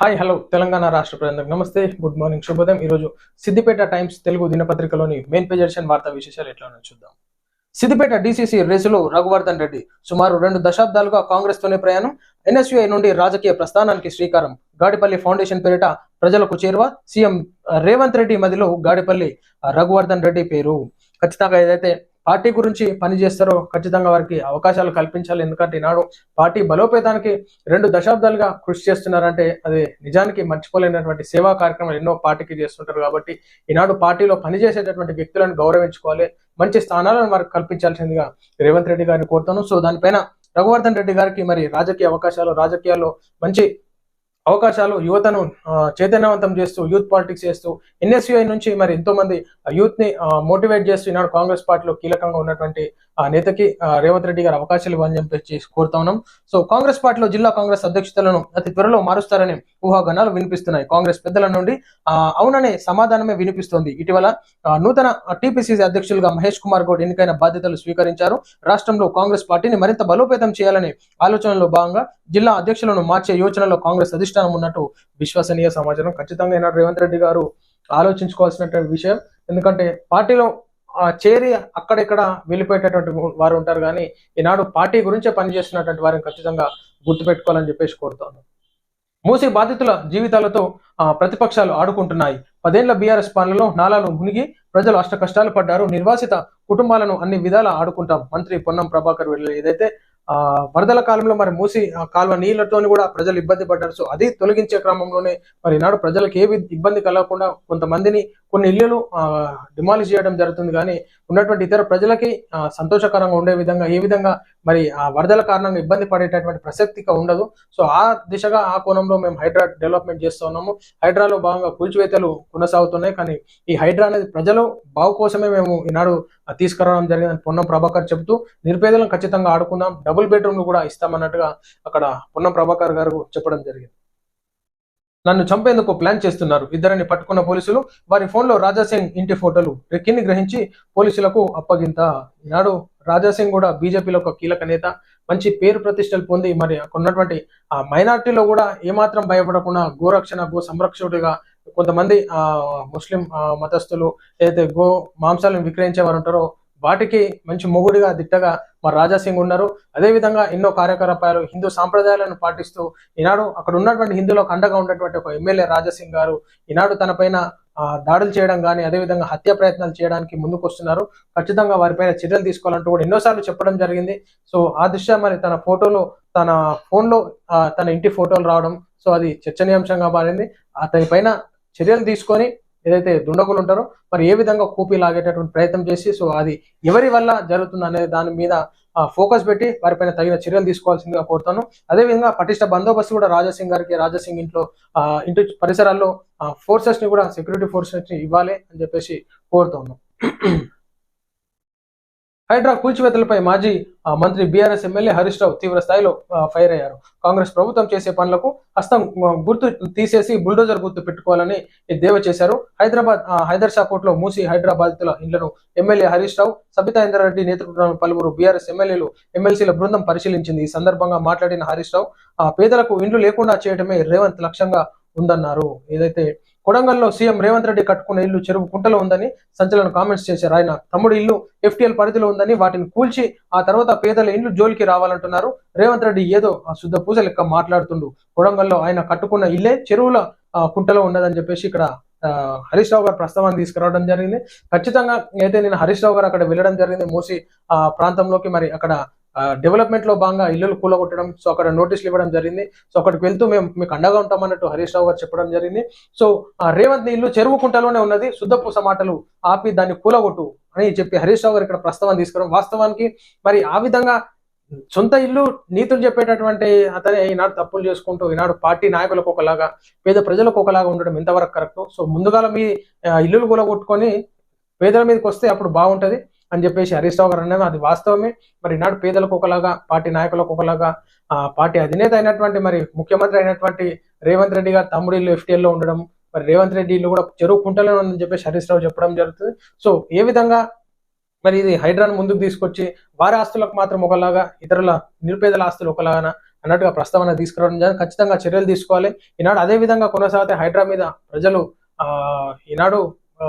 Hi hello Telangana రాష్ట్ర ప్రజలకు నమస్తే. గుడ్ మార్నింగ్ శుభోదయం. ఈరోజు సిద్దిపేట టైమ్స్ తెలుగు దినపత్రికలోని మెయిన్ పేజ్ ఎడిషన్ వార్తా విశేషాలు ఎట్లా ఉన్నాయో చూద్దాం. సిద్దిపేట డీసీసీ రేసులో రఘువర్ధన్ రెడ్డి సుమారు రెండు దశాబ్దాలుగా కాంగ్రెస్ తోనే ప్రయాణం. ఎన్ఎస్యుఐ నుండి రాజకీయ ప్రస్థానానికి శ్రీకారం. గాడిపల్లి ఫౌండేషన్ పేరిట ప్రజలకు చేరువ. సీఎం రేవంత్ రెడ్డి మదిలో గాడిపల్లి రఘువర్ధన్ రెడ్డి పేరు. ఖచ్చితంగా ఏదైతే పార్టీ గురించి పని చేస్తారో ఖచ్చితంగా వారికి అవకాశాలు కల్పించాలి. ఎందుకంటే ఈనాడు పార్టీ బలోపేతానికి రెండు దశాబ్దాలుగా కృషి చేస్తున్నారంటే అది నిజానికి మర్చిపోలేనటువంటి సేవా కార్యక్రమాలు ఎన్నో పార్టీకి చేస్తుంటారు కాబట్టి ఈనాడు పార్టీలో పనిచేసేటటువంటి వ్యక్తులను గౌరవించుకోవాలి. మంచి స్థానాలను వారికి కల్పించాల్సిందిగా రేవంత్ రెడ్డి గారిని కోరుతాను. సో దానిపైన రఘువర్ధన్ రెడ్డి గారికి మరి రాజకీయ అవకాశాలు రాజకీయాల్లో మంచి అవకాశాలు యువతను చైతన్యవంతం చేస్తూ యూత్ పాలిటిక్స్ చేస్తూ ఎన్ఎస్యుఐ నుంచి మరి ఎంతో మంది యూత్ని మోటివేట్ చేస్తూ ఈనాడు కాంగ్రెస్ పార్టీలో కీలకంగా ఉన్నటువంటి నేతకి ఆ, రేవంత్ రెడ్డి గారు అవకాశాలు ఇవ్వాలని చెప్పేసి కోరుతా ఉన్నాం. సో కాంగ్రెస్ పార్టీలో జిల్లా కాంగ్రెస్ అధ్యక్షతలను అతి త్వరలో మారుస్తారని ఊహాగానాలు వినిపిస్తున్నాయి. కాంగ్రెస్ పెద్దల నుండి అవుననే సమాధానమే వినిపిస్తోంది. ఇటీవల నూతన టీపీసీసీ అధ్యక్షులుగా మహేష్ కుమార్ గౌడ్ ఎన్నికైన బాధ్యతలు స్వీకరించారు. రాష్ట్రంలో కాంగ్రెస్ పార్టీని మరింత బలోపేతం చేయాలని ఆలోచనలో భాగంగా జిల్లా అధ్యక్షులను మార్చే యోచనలో కాంగ్రెస్ అధిష్టానం ఉన్నట్టు విశ్వసనీయ సమాచారం ఖచ్చితంగా రేవంత్ రెడ్డి గారు. ఆలోచించుకోవాల్సినటువంటి విషయం ఎందుకంటే పార్టీలో చేరి అక్కడెక్కడ వెళ్ళిపోయేటటువంటి వారు ఉంటారు కానీ ఈనాడు పార్టీ గురించే పనిచేస్తున్నటువంటి వారిని ఖచ్చితంగా గుర్తుపెట్టుకోవాలని చెప్పేసి కోరుతాను మూసి బాధితుల జీవితాలతో ప్రతిపక్షాలు ఆడుకుంటున్నాయి. పదేళ్ళ బీఆర్ఎస్ పాలనలో నాలాలు మునిగి ప్రజలు అష్ట కష్టాలు పడ్డారు. నిర్వాసిత కుటుంబాలను అన్ని విధాలా ఆడుకుంటాం. మంత్రి పొన్నం ప్రభాకర్ వెళ్ళి ఏదైతే ఆ వరదల కాలంలో మరి మూసి కాలువ నీళ్ళతోని కూడా ప్రజలు ఇబ్బంది పడ్డారు. సో అది తొలగించే క్రమంలోనే మరి ఈనాడు ప్రజలకు ఏ ఇబ్బంది కలగకుండా కొంతమందిని కొన్ని ఇల్లులు డిమాలిష్ చేయడం జరుగుతుంది కానీ ఉన్నటువంటి ఇతర ప్రజలకి సంతోషకరంగా ఉండే విధంగా ఏ విధంగా మరి ఆ వరదల కారణంగా ఇబ్బంది పడేటటువంటి ప్రసక్తిగా ఉండదు. సో ఆ దిశగా ఆ కోణంలో మేము హైడ్రా డెవలప్మెంట్ చేస్తూ ఉన్నాము. హైడ్రాలో భాగంగా కూల్చివేతలు కొనసాగుతున్నాయి. కానీ ఈ హైడ్రా అనేది ప్రజలు బాగు కోసమే మేము ఈనాడు తీసుకురావడం జరిగిందని పొన్నం ప్రభాకర్ చెబుతూ నిరుపేదలను ఖచ్చితంగా ఆడుకుందాం డబుల్ బెడ్రూమ్లు కూడా ఇస్తామన్నట్టుగా అక్కడ పొన్నం ప్రభాకర్ గారు చెప్పడం జరిగింది. నన్ను చంపేందుకు ప్లాన్ చేస్తున్నారు. ఇద్దరిని పట్టుకున్న పోలీసులు వారి ఫోన్లో రాజాసింగ్ ఇంటి ఫోటోలు రెక్కిని గ్రహించి పోలీసులకు అప్పగింత ఈనాడు రాజాసింగ్ కూడా బీజేపీలో ఒక కీలక నేత. మంచి పేరు ప్రతిష్టలు పొంది మరి అక్కడ ఉన్నటువంటి ఆ మైనార్టీలో కూడా ఏమాత్రం భయపడకుండా గోరక్షణ గో సంరక్షకుడిగా కొంతమంది ఆ ముస్లిం మతస్థులు ఏదైతే గో మాంసాలను విక్రయించే వారు ఉంటారో వాటికి మంచి మొగుడిగా దిట్టగా మరి రాజాసింగ్ ఉన్నారు. అదేవిధంగా ఎన్నో కార్యకలాపాలు హిందూ సాంప్రదాయాలను పాటిస్తూ ఈనాడు అక్కడ ఉన్నటువంటి హిందువులకు అండగా ఉన్నటువంటి ఒక ఎమ్మెల్యే రాజాసింగ్ గారు ఈనాడు తన పైన దాడులు చేయడం కానీ అదేవిధంగా హత్య ప్రయత్నాలు చేయడానికి ముందుకు వస్తున్నారు. ఖచ్చితంగా వారిపైన చర్యలు తీసుకోవాలంటూ కూడా ఎన్నోసార్లు చెప్పడం జరిగింది. సో ఆ దృష్ట్యా మరి తన ఫోటోలు తన ఫోన్లో తన ఇంటి ఫోటోలు రావడం సో అది చర్చనీయాంశంగా మారింది. అతని పైన చర్యలు తీసుకొని ఏదైతే దుండగులు ఉంటారో మరి ఏ విధంగా కూపీ లాగేటటువంటి ప్రయత్నం చేసి సో అది ఎవరి వల్ల జరుగుతుంది అనే దాని మీద ఫోకస్ పెట్టి వారిపైన తగిన చర్యలు తీసుకోవాల్సిందిగా కోరుతాను. అదేవిధంగా పటిష్ట బందోబస్తు కూడా రాజాసింగ్ గారికి రాజాసింగ్ ఇంట్లో ఇంటి పరిసరాల్లో ఫోర్సెస్ని కూడా సెక్యూరిటీ ఫోర్సెస్ని ఇవ్వాలి అని చెప్పేసి కోరుతున్నాను హైడ్రా కూల్చివేతలపై మాజీ మంత్రి బీఆర్ఎస్ ఎమ్మెల్యే హరీష్ రావు తీవ్ర స్థాయిలో ఫైర్ అయ్యారు. కాంగ్రెస్ ప్రభుత్వం చేసే పనులకు హస్తం గుర్తు తీసేసి బుల్డోజర్ గుర్తు పెట్టుకోవాలని దేవ చేశారు. హైదరాబాద్ ఆ, హైదర్ షా కోర్టులో మూసి హైదరాబాద్ల ఇండ్లను ఎమ్మెల్యే హరీష్ రావు సబితా ఇంద్రారెడ్డి నేతృత్వంలోని పలువురు బీఆర్ఎస్ ఎమ్మెల్యేలు ఎమ్మెల్సీల బృందం పరిశీలించింది. ఈ సందర్భంగా మాట్లాడిన హరీష్ రావు ఆ, పేదలకు ఇండ్లు లేకుండా చేయడమే రేవంత్ లక్ష్యంగా ఉందన్నారు. ఏదైతే కొడంగల్లో సీఎం రేవంత్ రెడ్డి కట్టుకున్న ఇల్లు చెరువు కుంటలో ఉందని సంచలన కామెంట్స్ చేశారు ఆయన. తమ్ముడు ఇల్లు ఎఫ్టీఎల్ పరిధిలో ఉందని వాటిని కూల్చి ఆ తర్వాత పేదల ఇండ్లు జోలికి రావాలంటున్నారు. రేవంత్ రెడ్డి ఏదో ఆ శుద్ధ పూజ లెక్క మాట్లాడుతుండు. కొడంగల్లో ఆయన కట్టుకున్న ఇల్లే చెరువుల ఆ, కుంటలో ఉన్నదని చెప్పేసి ఇక్కడ ఆ, హరీష్ రావు గారు ప్రస్తావాన్ని తీసుకురావడం జరిగింది. ఖచ్చితంగా అయితే నేను హరీష్ రావు గారు అక్కడ వెళ్ళడం జరిగింది. మూసి ఆ ప్రాంతంలోకి మరి అక్కడ డెవలప్మెంట్లో భాగంగా ఇల్లులు కూలగొట్టడం సో అక్కడ నోటీసులు ఇవ్వడం జరిగింది. సో అక్కడికి వెళ్తూ మేము మీకు అండగా ఉంటామన్నట్టు హరీష్ రావు గారు చెప్పడం జరిగింది. సో రేవంత్ ఇల్లు చెరువు కుంటలోనే ఉన్నది. శుద్ధపూస మాటలు ఆపి దాన్ని కూలగొట్టు అని చెప్పి హరీష్ రావు గారు ఇక్కడ ప్రస్తావన తీసుకురావడం వాస్తవానికి మరి ఆ విధంగా సొంత ఇల్లు నీతులు చెప్పేటటువంటి అతనే ఈనాడు తప్పులు చేసుకుంటూ ఈనాడు పార్టీ నాయకులకు ఒకలాగా పేద ప్రజలకు ఒకలాగా ఉండడం ఎంతవరకు కరెక్ట్ సో ముందుగా మీ ఇల్లులు ఇల్లులు కూలగొట్టుకొని పేదల మీదకి వస్తే అప్పుడు బాగుంటది. అని చెప్పేసి హరీష్ రావు గారు అన్నది అది వాస్తవమే. మరి ఈనాడు పేదలకు ఒకలాగా పార్టీ నాయకులకు ఒకలాగా ఆ పార్టీ అధినేత అయినటువంటి మరి ముఖ్యమంత్రి అయినటువంటి రేవంత్ రెడ్డి గారు తమ్ముడి ఎఫ్టీఎల్లో ఉండడం మరి రేవంత్ రెడ్డి ఇల్లు కూడా చెరువు కుంటలో ఉందని చెప్పేసి హరీష్ రావు చెప్పడం జరుగుతుంది. సో ఏ విధంగా మరి ఇది హైడ్రాన్ ముందుకు తీసుకొచ్చి వారి ఆస్తులకు మాత్రం ఒకలాగా ఇతరుల నిరుపేదల ఆస్తులు ఒకలాగా అన్నట్టుగా ప్రస్తావన తీసుకురావడం జరిగింది ఖచ్చితంగా చర్యలు తీసుకోవాలి. ఈనాడు అదే విధంగా కొనసాగితే హైడ్రా మీద ప్రజలు ఆ ఈనాడు ఆ,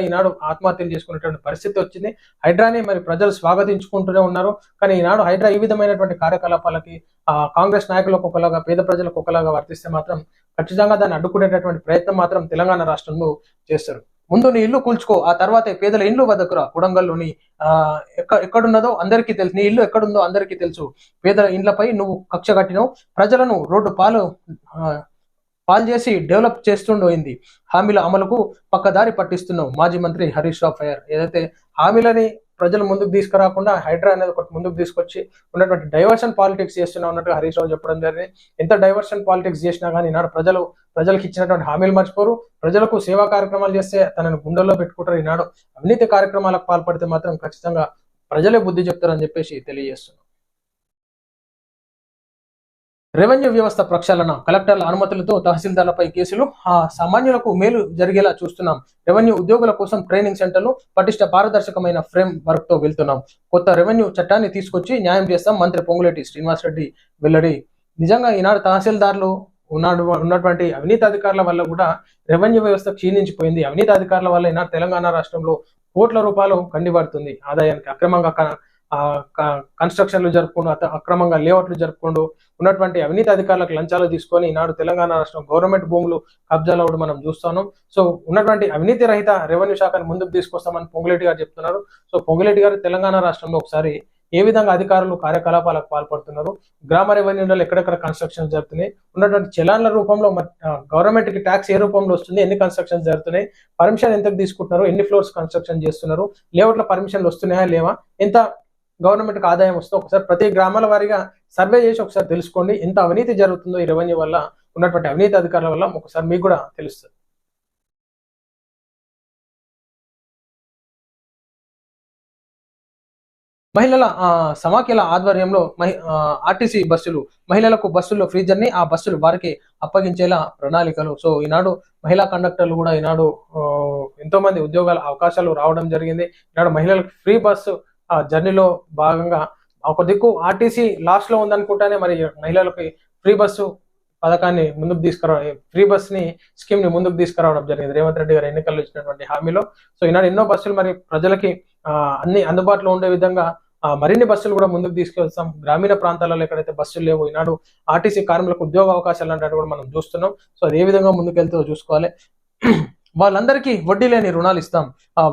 ఈనాడు ఆత్మహత్యలు చేసుకునేటువంటి పరిస్థితి వచ్చింది. హైడ్రాని మరి ప్రజలు స్వాగతించుకుంటూనే ఉన్నారు. కానీ ఈనాడు హైడ్రా ఈ విధమైనటువంటి కార్యకలాపాలకి ఆ కాంగ్రెస్ నాయకులకు ఒకలాగా పేద ప్రజలకు ఒకలాగా వర్తిస్తే మాత్రం ఖచ్చితంగా దాన్ని అడ్డుకునేటటువంటి ప్రయత్నం మాత్రం తెలంగాణ రాష్ట్రంలో చేస్తారు. ముందు నీ ఇల్లు కూల్చుకో ఆ తర్వాత పేదల ఇండ్లు వద్దకురా కుడంగల్లోని ఆ ఎక్క ఎక్కడున్నదో అందరికీ తెలుసు. నీ ఇల్లు ఎక్కడుందో అందరికీ తెలుసు. పేదల ఇండ్లపై నువ్వు కక్ష కట్టినావు. ప్రజలను రోడ్డు పాలు ఆ, పాలు చేసి డెవలప్ చేస్తుండోయింది హామీల అమలుకు పక్కదారి పట్టిస్తున్నావు మాజీ మంత్రి హరీష్ రావు ఫైర్ ఏదైతే హామీలని ప్రజలు ముందుకు తీసుకురాకుండా హైడ్రా అనేది ఒకటి ముందుకు తీసుకొచ్చి ఉన్నటువంటి డైవర్షన్ పాలిటిక్స్ చేస్తున్నా ఉన్నట్టుగా హరీష్ రావు చెప్పడం జరిగింది. ఎంత డైవర్షన్ పాలిటిక్స్ చేసినా కానీ ఈనాడు ప్రజలు ప్రజలకు ఇచ్చినటువంటి హామీలు మర్చిపోరు. ప్రజలకు సేవా కార్యక్రమాలు చేస్తే తనని గుండెల్లో పెట్టుకుంటారు ఈనాడు. అవినీతి కార్యక్రమాలకు పాల్పడితే మాత్రం ఖచ్చితంగా ప్రజలే బుద్ధి చెప్తారని చెప్పేసి తెలియజేస్తున్నారు రెవెన్యూ వ్యవస్థ ప్రక్షాళన కలెక్టర్ల అనుమతులతో తహసీల్దార్లపై కేసులు ఆ సామాన్యులకు మేలు జరిగేలా చూస్తున్నాం. రెవెన్యూ ఉద్యోగుల కోసం ట్రైనింగ్ సెంటర్లు పటిష్ట పారదర్శకమైన ఫ్రేమ్ వర్క్తో వెళ్తున్నాం. కొత్త రెవెన్యూ చట్టాన్ని తీసుకొచ్చి న్యాయం చేస్తాం మంత్రి పొంగులేటి శ్రీనివాసరెడ్డి వెల్లడి. నిజంగా ఈనాడు తహసీల్దార్లు ఉన్నాడు ఉన్నటువంటి అవినీతి అధికారుల వల్ల కూడా రెవెన్యూ వ్యవస్థ క్షీణించిపోయింది. అవినీతి అధికారుల వల్ల ఈనాడు తెలంగాణ రాష్ట్రంలో కోట్ల రూపాయలు కండిపడుతుంది. ఆదాయానికి అక్రమంగా కన్స్ట్రక్షన్లు జరుపుకుంటూ అక్రమంగా లేఅవుట్లు జరుపుకుంటూ ఉన్నటువంటి అవినీతి అధికారులకు లంచాలు తీసుకొని ఈనాడు తెలంగాణ రాష్ట్రం గవర్నమెంట్ భూములు కబ్జాలు అవ్వడం మనం చూస్తాను సో ఉన్నటువంటి అవినీతి రహిత రెవెన్యూ శాఖను ముందుకు తీసుకొస్తామని పొంగులేటి గారు చెప్తున్నారు. సో పొంగులేటి గారు తెలంగాణ రాష్ట్రంలో ఒకసారి ఏ విధంగా అధికారులు కార్యకలాపాలకు పాల్పడుతున్నారు? గ్రామ రెవెన్యూలో ఎక్కడెక్కడ కన్స్ట్రక్షన్ జరుగుతున్నాయి? ఉన్నటువంటి చలాన్ల రూపంలో గవర్నమెంట్కి ట్యాక్స్ ఏ రూపంలో వస్తుంది? ఎన్ని కన్స్ట్రక్షన్స్ జరుగుతున్నాయి? పర్మిషన్ ఎంతకు తీసుకుంటున్నారు? ఎన్ని ఫ్లోర్స్ కన్స్ట్రక్షన్ చేస్తున్నారు? లేఅవుట్ల పర్మిషన్లు వస్తున్నాయా లేవా? ఎంత గవర్నమెంట్కి ఆదాయం వస్తుందో ఒకసారి ప్రతి గ్రామాల వారిగా సర్వే చేసి ఒకసారి తెలుసుకోండి. ఎంత అవినీతి జరుగుతుందో ఈ రెవెన్యూ వల్ల ఉన్నటువంటి అవినీతి అధికారుల వల్ల ఒకసారి మీకు కూడా తెలుస్తుంది. మహిళల సమాఖ్యల ఆధ్వర్యంలో మహి ఆర్టీసీ బస్సులు మహిళలకు బస్సుల్లో ఫ్రీ జర్నీ ఆ బస్సులు వారికి అప్పగించేలా ప్రణాళికలు. సో ఈనాడు మహిళా కండక్టర్లు కూడా ఈనాడు ఎంతో మంది ఉద్యోగాల అవకాశాలు రావడం జరిగింది. ఈనాడు మహిళలకు ఫ్రీ బస్సు జర్నీలో భాగంగా ఒక దిక్కు ఆర్టీసీ లాస్ట్లో ఉందనుకుంటానే మరి మహిళలకి ఫ్రీ బస్సు పథకాన్ని ముందుకు తీసుకురావడం ఫ్రీ బస్ని స్కీమ్ని ముందుకు తీసుకురావడం జరిగింది. రేవంత్ రెడ్డి గారు ఎన్నికల్లో ఇచ్చినటువంటి హామీలో. సో ఈనాడు ఎన్నో బస్సులు మరి ప్రజలకి అన్ని అందుబాటులో ఉండే విధంగా మరిన్ని బస్సులు కూడా ముందుకు తీసుకెళ్తాం. గ్రామీణ ప్రాంతాలలో ఎక్కడైతే బస్సులు లేవు ఈనాడు ఆర్టీసీ కార్మికులకు ఉద్యోగ అవకాశాలు అంటే కూడా మనం చూస్తున్నాం. సో అది ఏ విధంగా ముందుకు చూసుకోవాలి. వాళ్ళందరికీ వడ్డీ లేని రుణాలు ఇస్తాం.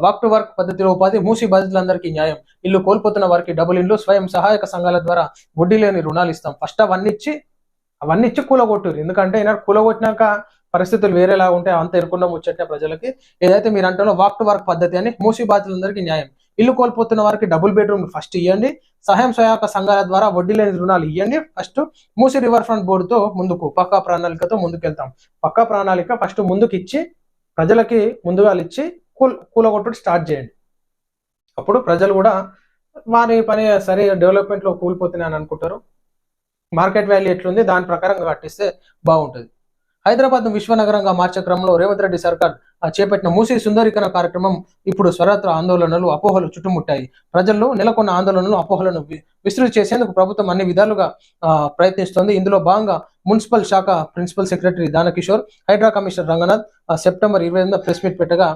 వాక్ టు వర్క్ పద్ధతిలో ఉపాధి మూసి బాధితులందరికీ న్యాయం. ఇల్లు కోల్పోతున్న వారికి డబుల్ ఇల్లు స్వయం సహాయక సంఘాల ద్వారా వడ్డీ లేని రుణాలు ఇస్తాం. ఫస్ట్ అవన్నీ ఇచ్చి అవన్నీ ఇచ్చి కూలగొట్టురు ఎందుకంటే ఈనాడు కూలగొట్టినాక పరిస్థితులు వేరేలా ఉంటే అంత ఎరుకుండా ముచ్చట్టే ప్రజలకి. ఏదైతే మీరు అంటారో వాక్ టు వర్క్ పద్ధతి అని మూసి బాధితులందరికీ న్యాయం. ఇల్లు కోల్పోతున్న వారికి డబుల్ బెడ్రూమ్ ఫస్ట్ ఇవ్వండి సహాయం సహాయక సంఘాల ద్వారా వడ్డీ లేని రుణాలు ఇవ్వండి ఫస్ట్. మూసి రివర్ ఫ్రంట్ బోర్డుతో ముందుకు పక్కా ప్రణాళికతో ముందుకెళ్తాం. పక్కా ప్రణాళిక ఫస్ట్ ముందుకు ఇచ్చి ప్రజలకి ముందుగా ఇచ్చి కూల కూలగొట్టుడు స్టార్ట్ చేయండి. అప్పుడు ప్రజలు కూడా వారి పని సరే డెవలప్మెంట్లో అనుకుంటారు. మార్కెట్ వాల్యూ ఎట్లుంది దాని ప్రకారంగా కట్టిస్తే బాగుంటుంది. హైదరాబాద్ విశ్వనగరంగా మార్చే క్రమంలో రేవంత్ రెడ్డి సర్కార్ ఆ, చేపట్టిన మూసీ సుందరీకరణ కార్యక్రమం ఇప్పుడు స్వరాత్ర ఆందోళనలు అపోహలు చుట్టుముట్టాయి. ప్రజల్లో నెలకొన్న ఆందోళనలు అపోహలను విస్తృతి చేసేందుకు ప్రభుత్వం అన్ని విధాలుగా ప్రయత్నిస్తోంది. ఇందులో భాగంగా మున్సిపల్ శాఖ principal secretary Dana Kishore HYDRAA commissioner Ranganath September ఇరవై ఎనిమిది ప్రెస్ మీట్ పెట్టగా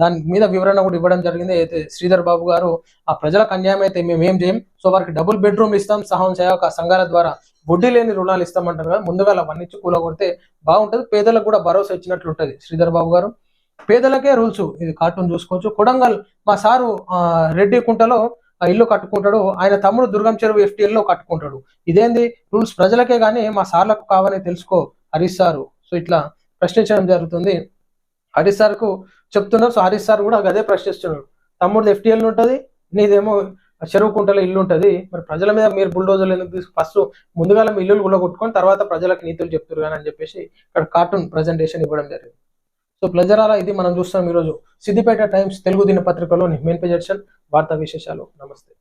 దాని మీద వివరణ కూడా ఇవ్వడం జరిగింది. అయితే శ్రీధర్ బాబు గారు ఆ ప్రజలకు అన్యాయం అయితే మేము ఏం చేయం? సో వారికి డబుల్ బెడ్రూమ్ ఇస్తాం. సహాయం సహాయక సంఘాల ద్వారా వడ్డీ లేని రుణాలు ఇస్తామంటారు కదా ముందుగా అవన్నీ కూలగొడితే బాగుంటుంది. పేదలకు కూడా భరోసా ఇచ్చినట్లుంటది శ్రీధర్ బాబు గారు. పేదలకే రూల్స్ ఇది కార్టూన్ చూసుకోవచ్చు. కొడంగల్ మా సారు రెడ్డి కుంటలో ఇల్లు కట్టుకుంటాడు ఆయన తమ్ముడు దుర్గం చెరువు ఎఫ్టీఎల్లో లో కట్టుకుంటాడు. ఇదేంది? రూల్స్ ప్రజలకే కానీ మా సార్లకు కావాలని తెలుసుకో హరీష్ సారు. సో ఇట్లా ప్రశ్నించడం జరుగుతుంది. హరీష్ సార్కు చెప్తున్నారు. సో హరీష్ సార్ కూడా అదే ప్రశ్నిస్తున్నాడు. తమ్ముడు ఎఫ్టీఎల్ ఉంటుంది నీదేమో చెరువు కుంటలో ఇల్లు ఉంటుంది. మరి ప్రజల మీద మీరు బుల్డోజర్లు ఎందుకు తీసుకు? ఫస్ట్ ముందుగా మీ ఇల్లులు కూడా కొట్టుకొని తర్వాత ప్రజలకు నీతులు చెప్తారు కానీ అని చెప్పేసి ఇక్కడ కార్టూన్ ప్రజెంటేషన్ ఇవ్వడం జరిగింది. సో ప్లెజరాల ఇది మనం చూస్తాం ఈరోజు సిద్దిపేట టైమ్స్ తెలుగు దినపత్రికలోని మెయిన్ పేజ్ ఎడిషన్ వార్తా విశేషాలు. నమస్తే.